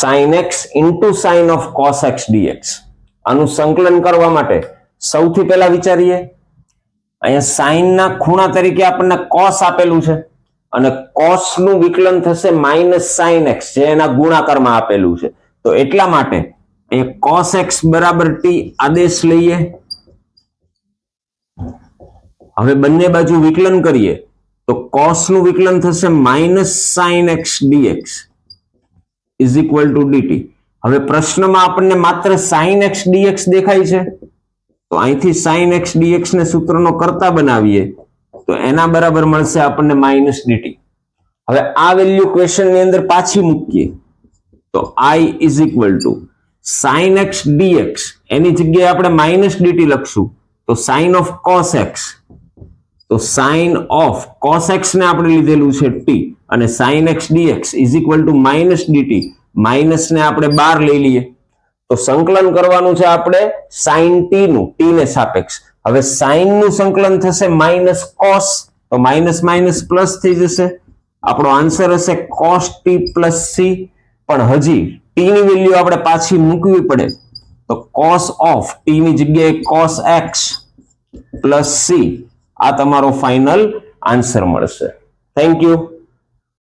Sine x into sine of cos x dx આનું સંકલન કરવા માટે સૌથી પહેલા વિચારીએ. અહીંયા સાઈનના ખૂણા તરીકે આપણને કોસ આપેલું છે અને કોસનું વિકલન થશે માઇનસ સાઇન એક્સ જે એના ગુણાકારમાં આપેલું છે. તો એટલા માટે અહીંયા કોસ એક્સ બરાબર ટી આદેશ લઈએ. હવે બંને બાજુ વિકલન કરીએ. તો કોસનું વિકલન થશે minus sine x dx is equal to dt હવે પ્રશ્નમાં આપણને માત્ર સાઇન એક્સ ડીએક્સ દેખાય છે. તો અહીંથી સાઇન એક્સ ડીએક્સ ને સૂત્રનો કરતા બનાવીએ, તો એના બરાબર મળશે આપણને માઇનસ ડીટી હવે આ વેલ્યુ ક્વેશ્ચનની અંદર પાછી મૂકીએ. તો I is equal to sine x dx એની જગ્યાએ આપણે માઇનસ ડીટી લખશું. તો સાઇન ઓફ કોસ એક્સ તો સાઇન ઓફ કોસ એક્સ ને આપણે લીધેલું છે ટી અને sine x dx is equal to minus dt minus ને આપણે બાર લઈ લઈએ. તો સંકલન કરવાનું છે આપણે સાઇન ટી નું ટી ને સાપેક્ષ. હવે સાઇનનું સંકલન થશે માઇનસ કોસ તો માઇનસ માઇનસ પ્લસ થઈ જશે. આપણો આન્સર હશે કોસ ટી પ્લસ સી પણ હજી ટી ની વેલ્યુ આપણે પાછી મૂકવી પડે. તો કોસ ઓફ ટી ની જગ્યાએ કોસ એક્સ પ્લસ સી આ તમારો ફાઇનલ આન્સર મળશે. Thank you